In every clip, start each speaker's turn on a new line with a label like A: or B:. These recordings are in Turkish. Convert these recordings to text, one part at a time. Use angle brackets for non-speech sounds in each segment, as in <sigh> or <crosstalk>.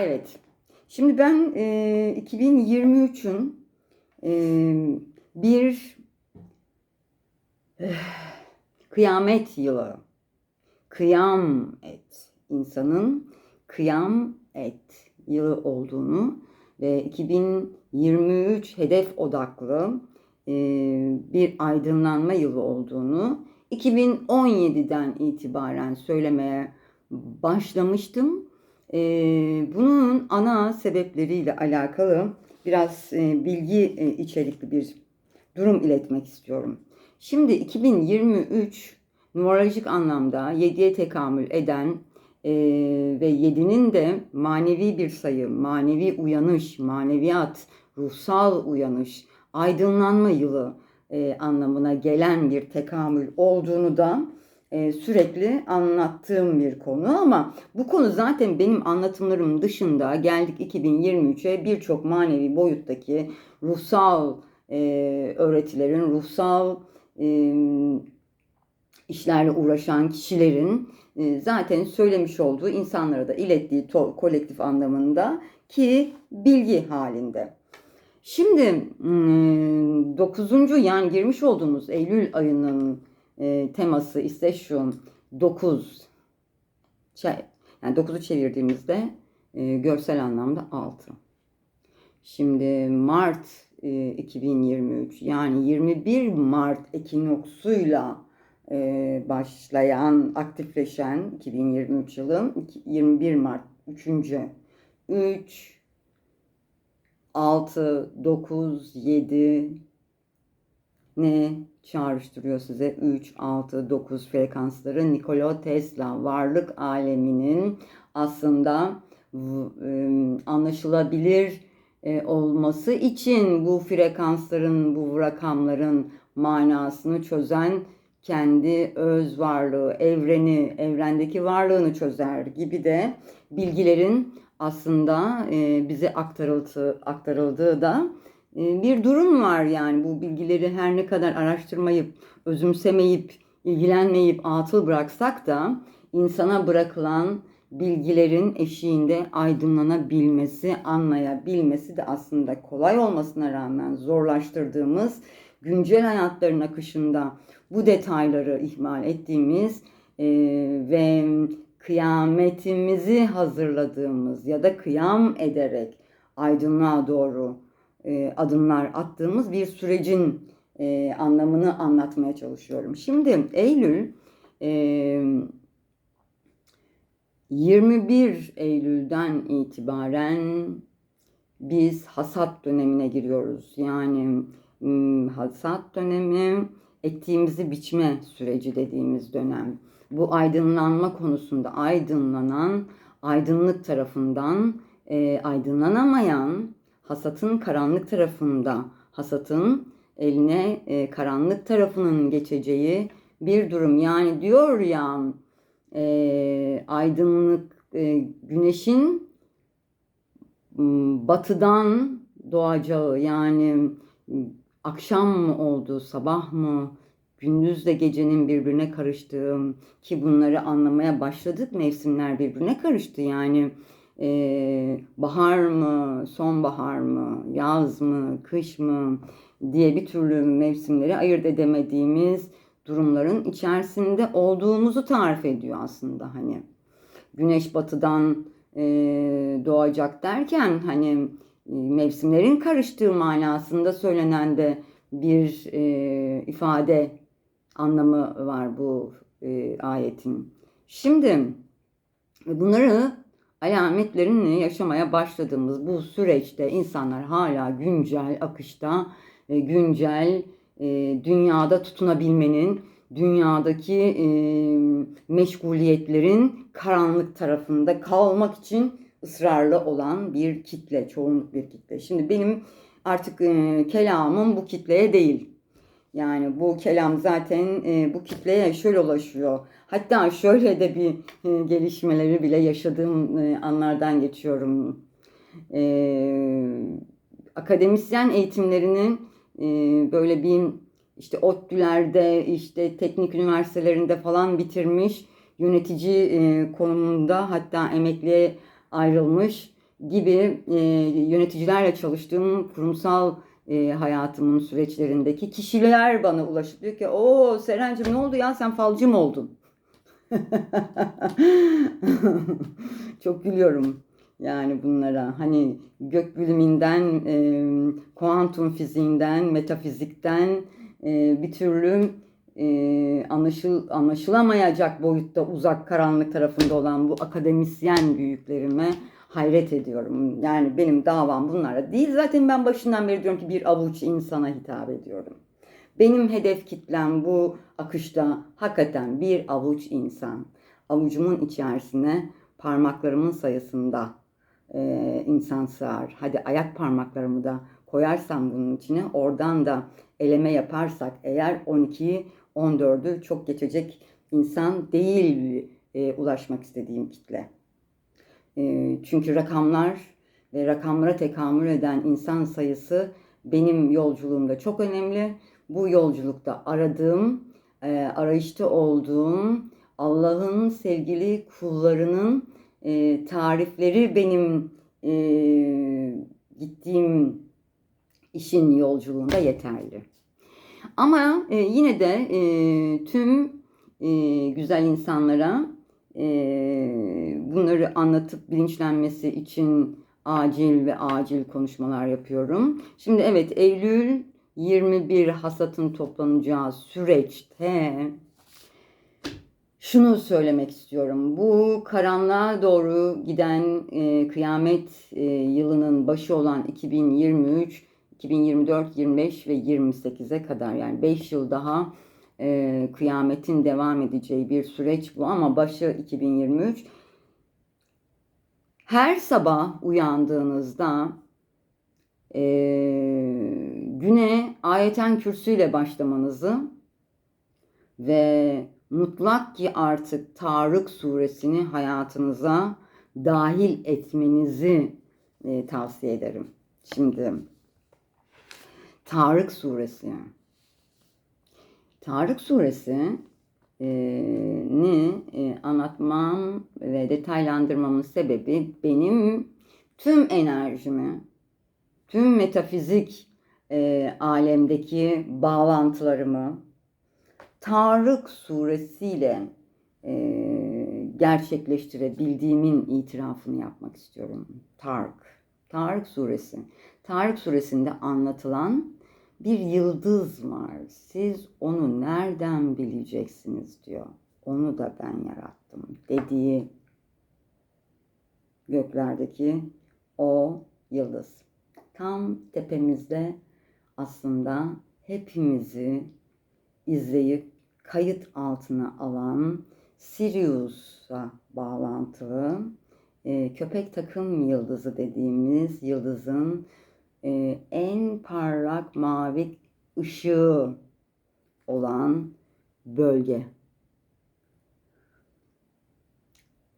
A: Evet. Şimdi ben e, 2023'ün e, bir eh, kıyamet yılı. Kıyam et. insanın kıyam et yılı olduğunu ve 2023 hedef odaklı e, bir aydınlanma yılı olduğunu 2017'den itibaren söylemeye başlamıştım. E, bunun ana sebepleriyle alakalı biraz e, bilgi e, içerikli bir durum iletmek istiyorum. Şimdi 2023 numerolojik anlamda 7'ye tekamül eden e, ve 7'nin de manevi bir sayı, manevi uyanış, maneviyat, ruhsal uyanış, aydınlanma yılı e, anlamına gelen bir tekamül olduğunu da e, sürekli anlattığım bir konu ama bu konu zaten benim anlatımlarım dışında geldik 2023'e birçok manevi boyuttaki ruhsal e, öğretilerin, ruhsal e, işlerle uğraşan kişilerin e, zaten söylemiş olduğu insanlara da ilettiği to- kolektif anlamında ki bilgi halinde. Şimdi 9. yani girmiş olduğumuz Eylül ayının e, teması ise şu 9 şey, yani 9'u çevirdiğimizde e, görsel anlamda 6. Şimdi Mart e, 2023 yani 21 Mart ekinoksuyla e, başlayan, aktifleşen 2023 yılı 21 Mart 3. 3 6 9 7 ne çağrıştırıyor size. 3 6 9 frekansları Nikola Tesla varlık aleminin aslında anlaşılabilir e, olması için bu frekansların bu rakamların manasını çözen kendi öz varlığı, evreni, evrendeki varlığını çözer gibi de bilgilerin aslında e, bize aktarıldığı, aktarıldığı da bir durum var yani bu bilgileri her ne kadar araştırmayıp, özümsemeyip, ilgilenmeyip atıl bıraksak da insana bırakılan bilgilerin eşiğinde aydınlanabilmesi, anlayabilmesi de aslında kolay olmasına rağmen zorlaştırdığımız güncel hayatların akışında bu detayları ihmal ettiğimiz e, ve kıyametimizi hazırladığımız ya da kıyam ederek aydınlığa doğru e, adımlar attığımız bir sürecin e, anlamını anlatmaya çalışıyorum. Şimdi Eylül e, 21 Eylül'den itibaren biz hasat dönemine giriyoruz. Yani hasat dönemi ektiğimizi biçme süreci dediğimiz dönem. Bu aydınlanma konusunda aydınlanan, aydınlık tarafından e, aydınlanamayan hasatın karanlık tarafında, hasatın eline e, karanlık tarafının geçeceği bir durum. Yani diyor ya e, aydınlık e, güneşin batıdan doğacağı yani akşam mı oldu, sabah mı, gündüzle gecenin birbirine karıştığı ki bunları anlamaya başladık. Mevsimler birbirine karıştı yani e, bahar mı, sonbahar mı, yaz mı, kış mı diye bir türlü mevsimleri ayırt edemediğimiz durumların içerisinde olduğumuzu tarif ediyor aslında hani. Güneş batıdan e, doğacak derken hani mevsimlerin karıştığı manasında söylenen de bir e, ifade anlamı var bu e, ayetin. Şimdi bunları alametlerini yaşamaya başladığımız bu süreçte insanlar hala güncel akışta, e, güncel e, dünyada tutunabilmenin, dünyadaki e, meşguliyetlerin karanlık tarafında kalmak için ısrarlı olan bir kitle, çoğunluk bir kitle. Şimdi benim artık kelamım bu kitleye değil. Yani bu kelam zaten bu kitleye şöyle ulaşıyor. Hatta şöyle de bir e, gelişmeleri bile yaşadığım e, anlardan geçiyorum. E, akademisyen eğitimlerinin e, böyle bir işte ODTÜ'lerde, işte teknik üniversitelerinde falan bitirmiş yönetici e, konumunda hatta emekliye ayrılmış gibi e, yöneticilerle çalıştığım kurumsal e, hayatımın süreçlerindeki kişiler bana ulaşıp diyor ki o Serencim ne oldu ya sen falcı mı oldun? <laughs> Çok gülüyorum yani bunlara. Hani gök biliminden, e, kuantum fiziğinden, metafizikten e, bir türlü e, anlaşıl, anlaşılamayacak boyutta uzak karanlık tarafında olan bu akademisyen büyüklerime hayret ediyorum. Yani benim davam bunlara değil. Zaten ben başından beri diyorum ki bir avuç insana hitap ediyorum. Benim hedef kitlem bu akışta hakikaten bir avuç insan. Avucumun içerisine parmaklarımın sayısında e, insan sığar. Hadi ayak parmaklarımı da koyarsam bunun içine oradan da eleme yaparsak eğer 12'yi 14'ü çok geçecek insan değil e, ulaşmak istediğim kitle. E, çünkü rakamlar ve rakamlara tekamül eden insan sayısı benim yolculuğumda çok önemli. Bu yolculukta aradığım, e, arayışta olduğum Allah'ın sevgili kullarının e, tarifleri benim e, gittiğim işin yolculuğunda yeterli. Ama e, yine de e, tüm e, güzel insanlara e, bunları anlatıp bilinçlenmesi için acil ve acil konuşmalar yapıyorum. Şimdi evet Eylül 21 hasatın toplanacağı süreçte şunu söylemek istiyorum. Bu karanlığa doğru giden e, kıyamet e, yılının başı olan 2023, 2024, 25 ve 28'e kadar yani 5 yıl daha e, kıyametin devam edeceği bir süreç bu ama başı 2023. Her sabah uyandığınızda e, güne ayeten kürsüyle başlamanızı ve mutlak ki artık Tarık suresini hayatınıza dahil etmenizi e, tavsiye ederim. Şimdi Tarık suresi. Tarık suresi e, ni e, anlatmam ve detaylandırmamın sebebi benim tüm enerjimi, tüm metafizik e, alemdeki bağlantılarımı, Tarık suresiyle e, gerçekleştirebildiğimin itirafını yapmak istiyorum. Tarık. Tarık suresi. Tarık suresinde anlatılan bir yıldız var. Siz onu nereden bileceksiniz diyor. Onu da ben yarattım dediği göklerdeki o yıldız. Tam tepemizde aslında hepimizi izleyip kayıt altına alan Sirius'a bağlantılı e, köpek takım yıldızı dediğimiz yıldızın e, en parlak mavi ışığı olan bölge.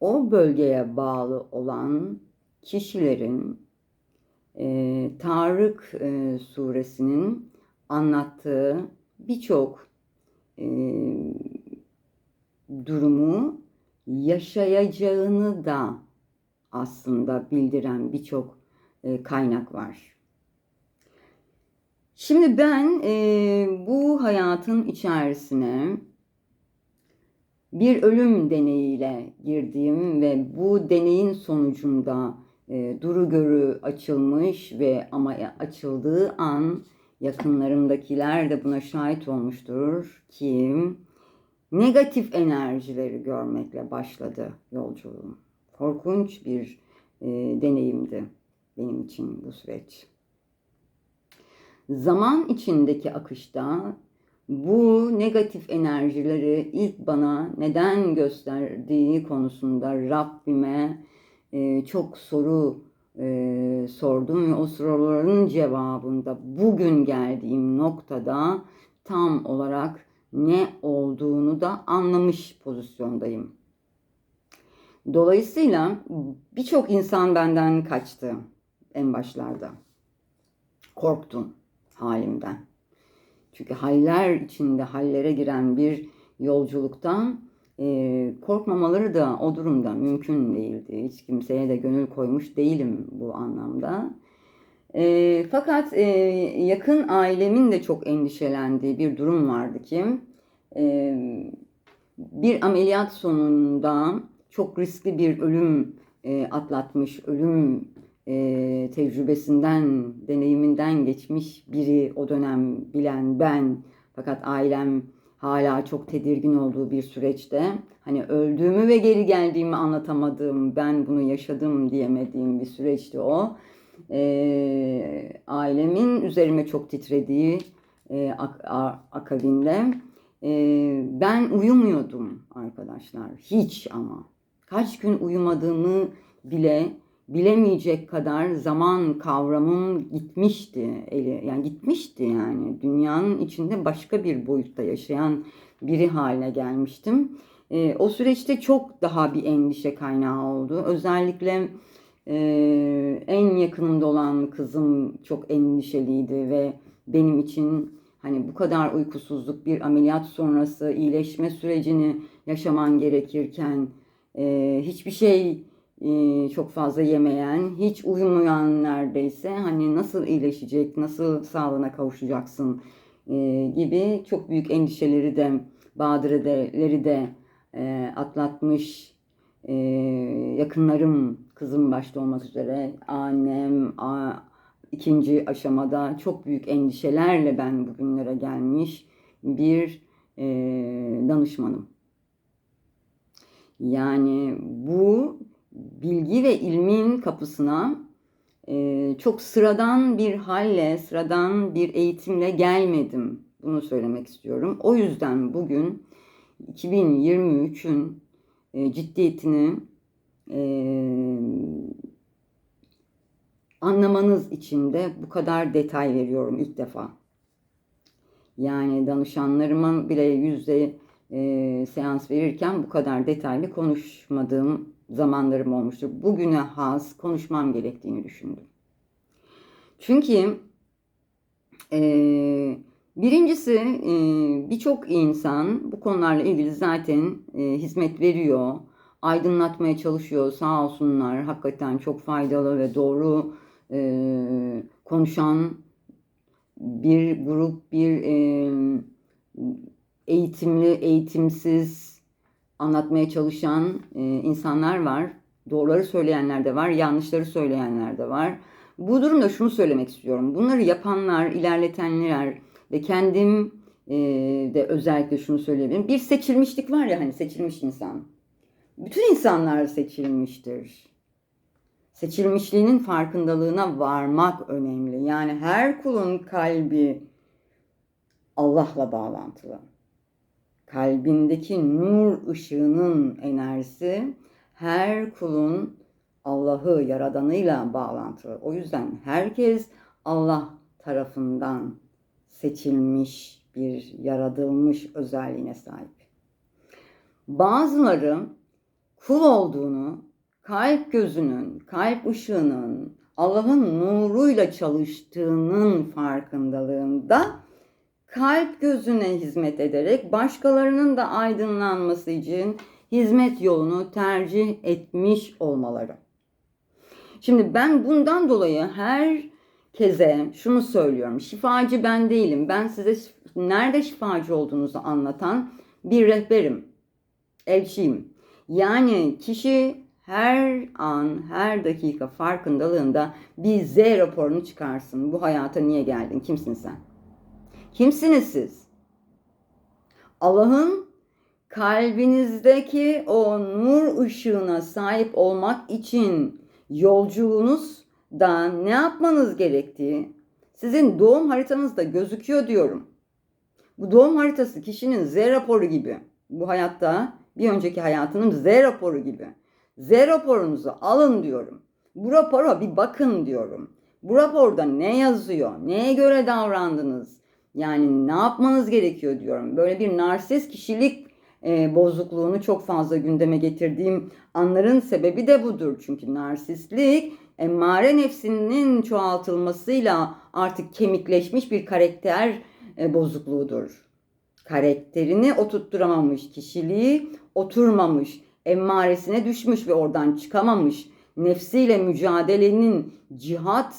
A: O bölgeye bağlı olan kişilerin e, Tarık e, suresinin anlattığı birçok e, durumu yaşayacağını da aslında bildiren birçok e, kaynak var. Şimdi ben e, bu hayatın içerisine bir ölüm deneyiyle girdiğim ve bu deneyin sonucunda e, duru görü açılmış ve ama açıldığı an yakınlarımdakiler de buna şahit olmuştur ki negatif enerjileri görmekle başladı yolculuğum. Korkunç bir e, deneyimdi benim için bu süreç. Zaman içindeki akışta bu negatif enerjileri ilk bana neden gösterdiği konusunda Rabbime e, çok soru e, sordum ve o soruların cevabında bugün geldiğim noktada tam olarak ne olduğunu da anlamış pozisyondayım. Dolayısıyla birçok insan benden kaçtı en başlarda. Korktum halimden. Çünkü haller içinde hallere giren bir yolculuktan korkmamaları da o durumda mümkün değildi. Hiç kimseye de gönül koymuş değilim bu anlamda. E, fakat e, yakın ailemin de çok endişelendiği bir durum vardı ki e, bir ameliyat sonunda çok riskli bir ölüm e, atlatmış, ölüm e, tecrübesinden, deneyiminden geçmiş biri o dönem bilen ben. Fakat ailem hala çok tedirgin olduğu bir süreçte hani öldüğümü ve geri geldiğimi anlatamadığım, ben bunu yaşadım diyemediğim bir süreçti o. E, ailemin üzerime çok titrediği e, ak- a- akabinde e, ben uyumuyordum arkadaşlar. Hiç ama. Kaç gün uyumadığımı bile bilemeyecek kadar zaman kavramım gitmişti eli yani gitmişti yani dünyanın içinde başka bir boyutta yaşayan biri haline gelmiştim. E, o süreçte çok daha bir endişe kaynağı oldu. Özellikle e, en yakınımda olan kızım çok endişeliydi ve benim için hani bu kadar uykusuzluk bir ameliyat sonrası iyileşme sürecini yaşaman gerekirken e, hiçbir şey çok fazla yemeyen, hiç uyumayan neredeyse hani nasıl iyileşecek, nasıl sağlığına kavuşacaksın gibi çok büyük endişeleri de badireleri de atlatmış yakınlarım kızım başta olmak üzere annem ikinci aşamada çok büyük endişelerle ben bugünlere gelmiş bir danışmanım. Yani bu bilgi ve ilmin kapısına e, çok sıradan bir halle, sıradan bir eğitimle gelmedim. Bunu söylemek istiyorum. O yüzden bugün 2023'ün e, ciddiyetini e, anlamanız için de bu kadar detay veriyorum ilk defa. Yani danışanlarıma bile yüzde e, seans verirken bu kadar detaylı konuşmadığım zamanlarım olmuştur. Bugüne has konuşmam gerektiğini düşündüm. Çünkü e, birincisi e, birçok insan bu konularla ilgili zaten e, hizmet veriyor, aydınlatmaya çalışıyor. Sağ olsunlar hakikaten çok faydalı ve doğru e, konuşan bir grup, bir e, eğitimli, eğitimsiz anlatmaya çalışan e, insanlar var. Doğruları söyleyenler de var, yanlışları söyleyenler de var. Bu durumda şunu söylemek istiyorum. Bunları yapanlar, ilerletenler ve kendim e, de özellikle şunu söyleyebilirim. Bir seçilmişlik var ya hani seçilmiş insan. Bütün insanlar seçilmiştir. Seçilmişliğinin farkındalığına varmak önemli. Yani her kulun kalbi Allah'la bağlantılı kalbindeki nur ışığının enerjisi her kulun Allah'ı yaradanıyla bağlantılı. O yüzden herkes Allah tarafından seçilmiş bir yaratılmış özelliğine sahip. Bazıları kul olduğunu, kalp gözünün, kalp ışığının, Allah'ın nuruyla çalıştığının farkındalığında kalp gözüne hizmet ederek başkalarının da aydınlanması için hizmet yolunu tercih etmiş olmaları. Şimdi ben bundan dolayı herkese şunu söylüyorum. Şifacı ben değilim. Ben size nerede şifacı olduğunuzu anlatan bir rehberim. Elçiyim. Yani kişi her an, her dakika farkındalığında bir Z raporunu çıkarsın. Bu hayata niye geldin? Kimsin sen? Kimsiniz siz? Allah'ın kalbinizdeki o nur ışığına sahip olmak için yolculuğunuzda ne yapmanız gerektiği sizin doğum haritanızda gözüküyor diyorum. Bu doğum haritası kişinin Z raporu gibi. Bu hayatta bir önceki hayatının Z raporu gibi. Z raporunuzu alın diyorum. Bu rapora bir bakın diyorum. Bu raporda ne yazıyor? Neye göre davrandınız? Yani ne yapmanız gerekiyor diyorum. Böyle bir narsist kişilik e, bozukluğunu çok fazla gündeme getirdiğim anların sebebi de budur. Çünkü narsistlik emmare nefsinin çoğaltılmasıyla artık kemikleşmiş bir karakter e, bozukluğudur. karakterini oturtturamamış, kişiliği oturmamış, emmaresine düşmüş ve oradan çıkamamış. Nefsiyle mücadelenin cihat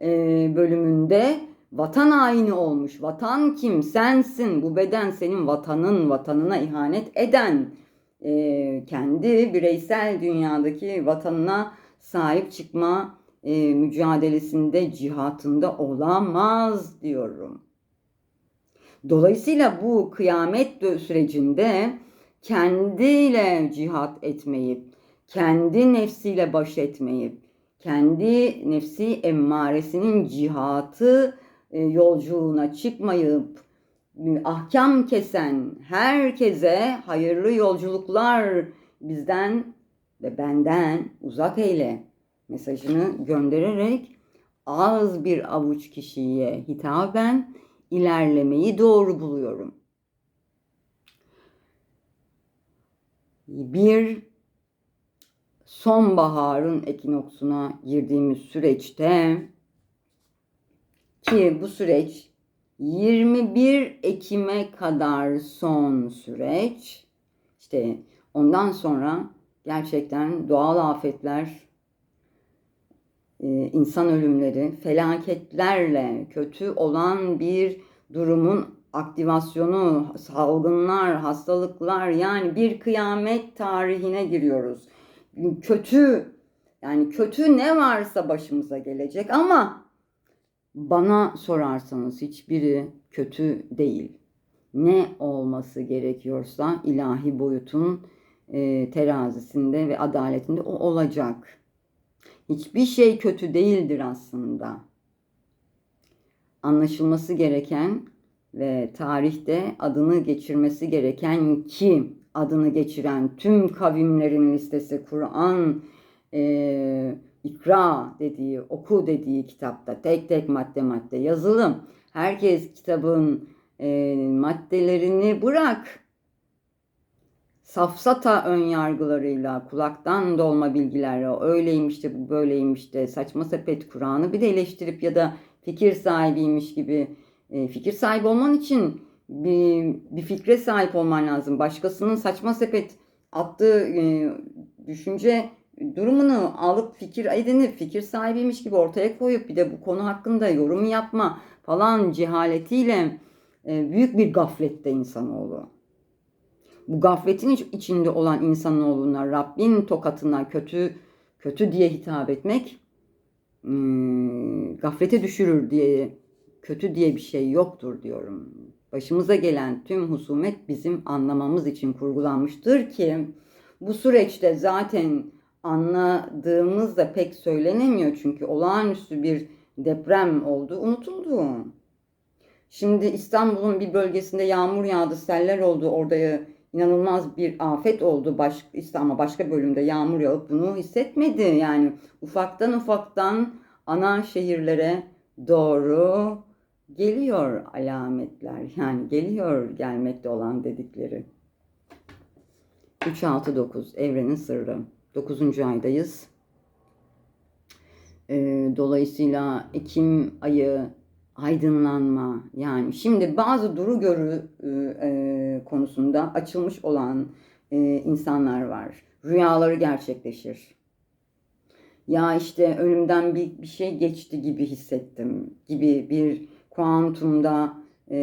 A: e, bölümünde vatan haini olmuş. Vatan kim? Sensin. Bu beden senin vatanın, vatanına ihanet eden, e, kendi bireysel dünyadaki vatanına sahip çıkma e, mücadelesinde, cihatında olamaz diyorum. Dolayısıyla bu kıyamet sürecinde kendiyle cihat etmeyip, kendi nefsiyle baş etmeyip, kendi nefsi emmaresinin cihatı yolculuğuna çıkmayıp, ahkam kesen herkese hayırlı yolculuklar bizden ve benden uzak eyle mesajını göndererek az bir avuç kişiye hitaben ilerlemeyi doğru buluyorum. Bir sonbaharın ekinoksuna girdiğimiz süreçte ki bu süreç 21 Ekim'e kadar son süreç. İşte ondan sonra gerçekten doğal afetler, e, insan ölümleri, felaketlerle kötü olan bir durumun aktivasyonu, salgınlar, hastalıklar yani bir kıyamet tarihine giriyoruz. Kötü yani kötü ne varsa başımıza gelecek ama bana sorarsanız hiçbiri kötü değil. Ne olması gerekiyorsa ilahi boyutun e, terazisinde ve adaletinde o olacak. Hiçbir şey kötü değildir aslında. Anlaşılması gereken ve tarihte adını geçirmesi gereken ki adını geçiren tüm kavimlerin listesi Kur'an e, ikra dediği, oku dediği kitapta tek tek madde madde yazılım. Herkes kitabın e, maddelerini bırak. Safsata ön yargılarıyla, kulaktan dolma bilgilerle, öyleymiş de bu böyleymiş de saçma sepet Kur'an'ı bir de eleştirip ya da fikir sahibiymiş gibi e, fikir sahibi olman için bir, bir fikre sahip olman lazım. Başkasının saçma sepet attığı e, düşünce durumunu alıp fikir edinip fikir sahibiymiş gibi ortaya koyup bir de bu konu hakkında yorum yapma falan cehaletiyle e, büyük bir gaflette insanoğlu. Bu gafletin içinde olan insanoğluna Rabbin tokatına kötü kötü diye hitap etmek hmm, gaflete düşürür diye kötü diye bir şey yoktur diyorum. Başımıza gelen tüm husumet bizim anlamamız için kurgulanmıştır ki bu süreçte zaten anladığımız da pek söylenemiyor çünkü olağanüstü bir deprem oldu, unutuldu. Şimdi İstanbul'un bir bölgesinde yağmur yağdı, seller oldu. Orada inanılmaz bir afet oldu. Baş, İstanbul başka bölümde yağmur yağıp bunu hissetmedi. Yani ufaktan ufaktan ana şehirlere doğru geliyor alametler. Yani geliyor gelmekte olan dedikleri. 369 evrenin sırrı. 9. aydayız. E, dolayısıyla Ekim ayı aydınlanma yani şimdi bazı duru görü e, e, konusunda açılmış olan e, insanlar var. Rüyaları gerçekleşir. Ya işte önümden bir, bir şey geçti gibi hissettim gibi bir kuantumda e,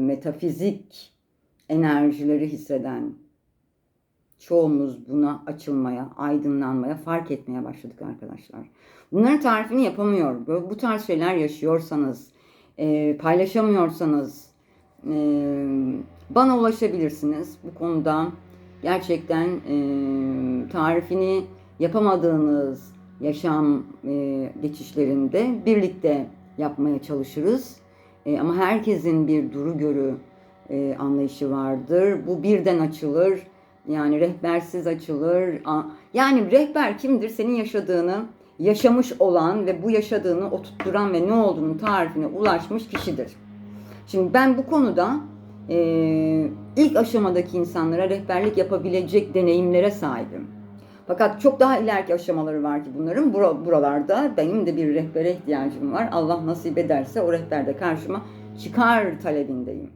A: metafizik enerjileri hisseden çoğumuz buna açılmaya, aydınlanmaya, fark etmeye başladık arkadaşlar. Bunların tarifini yapamıyor. Bu tarz şeyler yaşıyorsanız, e, paylaşamıyorsanız e, bana ulaşabilirsiniz. Bu konuda gerçekten e, tarifini yapamadığınız yaşam geçişlerinde birlikte yapmaya çalışırız. Ama herkesin bir duru görü anlayışı vardır. Bu birden açılır yani rehbersiz açılır. Yani rehber kimdir? Senin yaşadığını yaşamış olan ve bu yaşadığını oturtturan ve ne olduğunu tarifine ulaşmış kişidir. Şimdi ben bu konuda e, ilk aşamadaki insanlara rehberlik yapabilecek deneyimlere sahibim. Fakat çok daha ileriki aşamaları var ki bunların. Buralarda benim de bir rehbere ihtiyacım var. Allah nasip ederse o rehber de karşıma çıkar talebindeyim.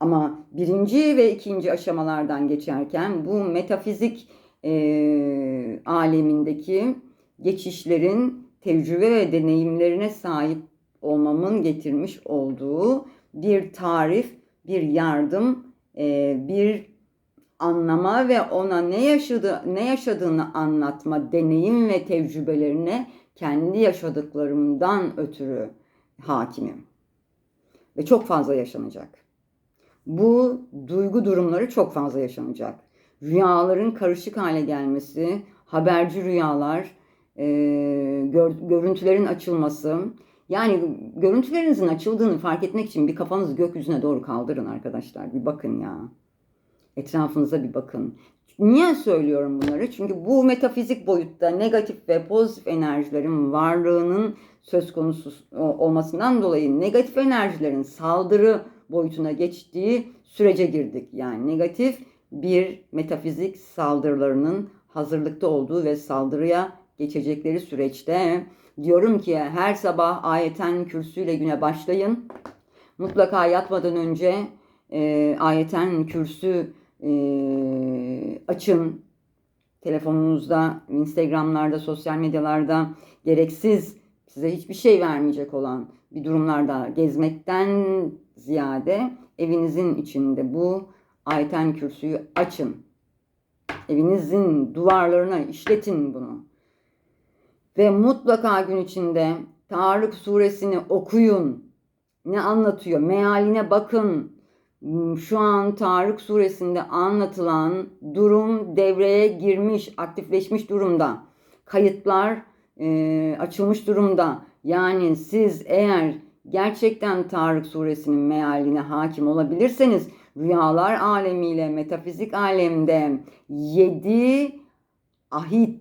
A: Ama birinci ve ikinci aşamalardan geçerken bu metafizik e, alemindeki geçişlerin tecrübe ve deneyimlerine sahip olmamın getirmiş olduğu bir tarif, bir yardım, e, bir anlama ve ona ne yaşadı ne yaşadığını anlatma deneyim ve tecrübelerine kendi yaşadıklarımdan ötürü hakimim. Ve çok fazla yaşanacak. Bu duygu durumları çok fazla yaşanacak. Rüyaların karışık hale gelmesi, haberci rüyalar, e, gör, görüntülerin açılması. Yani görüntülerinizin açıldığını fark etmek için bir kafanızı gökyüzüne doğru kaldırın arkadaşlar. Bir bakın ya. Etrafınıza bir bakın. Niye söylüyorum bunları? Çünkü bu metafizik boyutta negatif ve pozitif enerjilerin varlığının söz konusu olmasından dolayı negatif enerjilerin saldırı boyutuna geçtiği sürece girdik. Yani negatif bir metafizik saldırılarının hazırlıkta olduğu ve saldırıya geçecekleri süreçte diyorum ki her sabah ayeten kürsüyle güne başlayın. Mutlaka yatmadan önce e, ayeten kürsü e, açın. Telefonunuzda, Instagram'larda, sosyal medyalarda gereksiz size hiçbir şey vermeyecek olan bir durumlarda gezmekten ziyade evinizin içinde bu ayeten kürsüyü açın. Evinizin duvarlarına işletin bunu. Ve mutlaka gün içinde Tarık suresini okuyun. Ne anlatıyor? Mealine bakın. Şu an Tarık suresinde anlatılan durum devreye girmiş, aktifleşmiş durumda. Kayıtlar e, açılmış durumda. Yani siz eğer gerçekten Tarık suresinin mealine hakim olabilirseniz rüyalar alemiyle metafizik alemde yedi ahit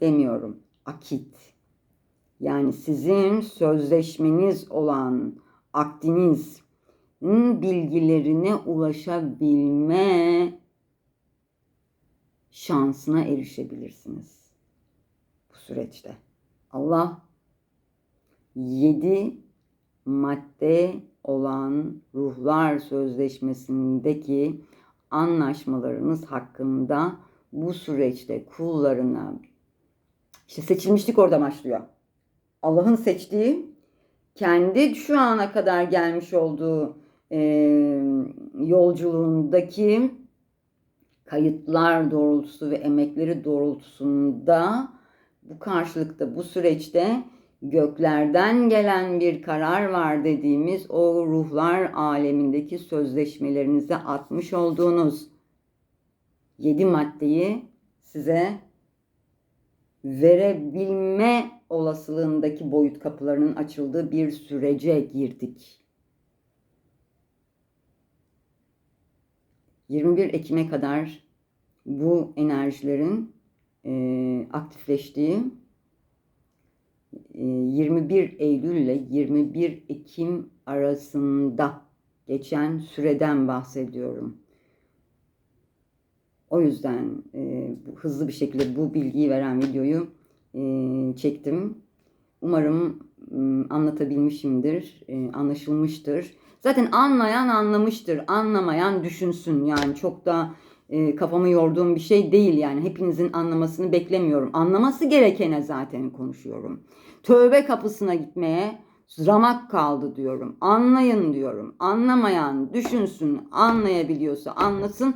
A: demiyorum akit. Yani sizin sözleşmeniz olan akdiniz bilgilerine ulaşabilme şansına erişebilirsiniz bu süreçte. Allah yedi madde olan ruhlar sözleşmesindeki anlaşmalarınız hakkında bu süreçte kullarına işte seçilmişlik orada başlıyor. Allah'ın seçtiği kendi şu ana kadar gelmiş olduğu e, yolculuğundaki kayıtlar doğrultusu ve emekleri doğrultusunda bu karşılıkta bu süreçte göklerden gelen bir karar var dediğimiz o ruhlar alemindeki sözleşmelerinize atmış olduğunuz yedi maddeyi size verebilme olasılığındaki boyut kapılarının açıldığı bir sürece girdik. 21 Ekim'e kadar bu enerjilerin e, aktifleştiği 21 Eylül ile 21 Ekim arasında geçen süreden bahsediyorum. O yüzden e, hızlı bir şekilde bu bilgiyi veren videoyu e, çektim. Umarım e, anlatabilmişimdir, e, anlaşılmıştır. Zaten anlayan anlamıştır, anlamayan düşünsün. Yani çok da e, kafamı yorduğum bir şey değil yani. Hepinizin anlamasını beklemiyorum. Anlaması gerekene zaten konuşuyorum. Tövbe kapısına gitmeye ramak kaldı diyorum. Anlayın diyorum. Anlamayan düşünsün, anlayabiliyorsa anlasın,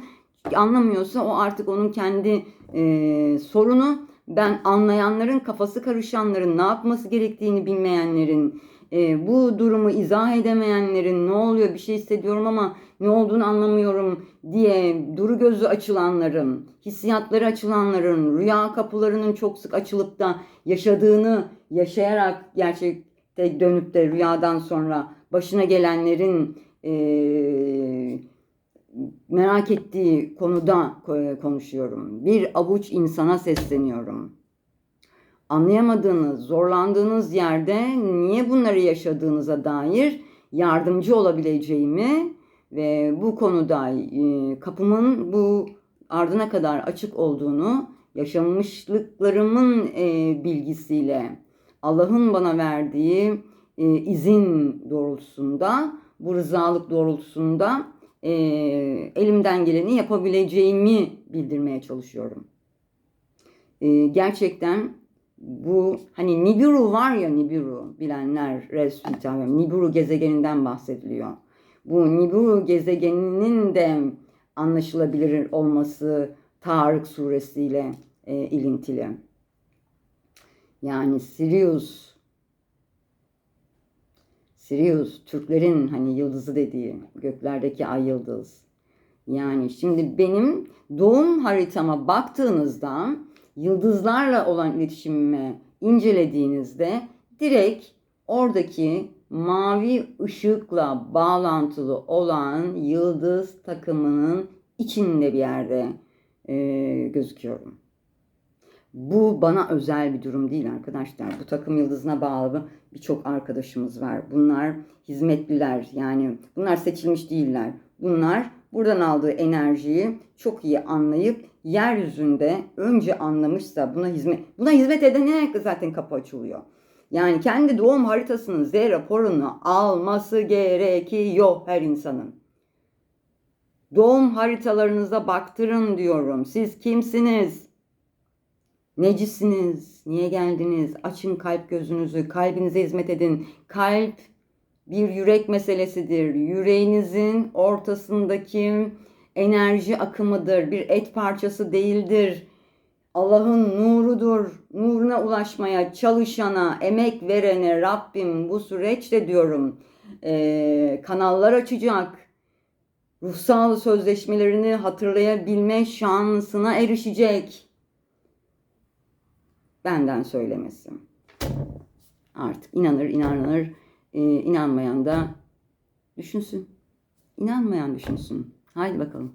A: anlamıyorsa o artık onun kendi e, sorunu. Ben anlayanların, kafası karışanların, ne yapması gerektiğini bilmeyenlerin, e, bu durumu izah edemeyenlerin ne oluyor bir şey hissediyorum ama ne olduğunu anlamıyorum diye duru gözü açılanların, hissiyatları açılanların, rüya kapılarının çok sık açılıp da yaşadığını yaşayarak gerçekte dönüp de rüyadan sonra başına gelenlerin e, merak ettiği konuda konuşuyorum. Bir avuç insana sesleniyorum anlayamadığınız, zorlandığınız yerde niye bunları yaşadığınıza dair yardımcı olabileceğimi ve bu konuda e, kapımın bu ardına kadar açık olduğunu yaşamışlıklarımın e, bilgisiyle Allah'ın bana verdiği e, izin doğrultusunda bu rızalık doğrultusunda elimden geleni yapabileceğimi bildirmeye çalışıyorum. Gerçekten bu hani Nibiru var ya Nibiru bilenler Resulü Nibiru gezegeninden bahsediliyor. Bu Nibiru gezegeninin de anlaşılabilir olması Tarık suresiyle e, ilintili. Yani Sirius Sirius Türklerin hani yıldızı dediği göklerdeki ay yıldız. Yani şimdi benim doğum haritama baktığınızda yıldızlarla olan iletişimime incelediğinizde direkt oradaki mavi ışıkla bağlantılı olan yıldız takımının içinde bir yerde e, gözüküyorum. Bu bana özel bir durum değil arkadaşlar. Bu takım yıldızına bağlı birçok arkadaşımız var. Bunlar hizmetliler yani bunlar seçilmiş değiller. Bunlar buradan aldığı enerjiyi çok iyi anlayıp yeryüzünde önce anlamışsa buna hizmet buna hizmet edene zaten kapı açılıyor. Yani kendi doğum haritasının Z raporunu alması gerekiyor her insanın. Doğum haritalarınıza baktırın diyorum. Siz kimsiniz? Necisiniz? Niye geldiniz? Açın kalp gözünüzü, kalbinize hizmet edin. Kalp bir yürek meselesidir. Yüreğinizin ortasındaki enerji akımıdır. Bir et parçası değildir. Allah'ın nurudur. Nuruna ulaşmaya çalışana, emek verene Rabbim bu süreçte diyorum e, kanallar açacak. Ruhsal sözleşmelerini hatırlayabilme şansına erişecek. Benden söylemesi. Artık inanır inanır, e, inanmayan da düşünsün. İnanmayan düşünsün. Haydi bakalım.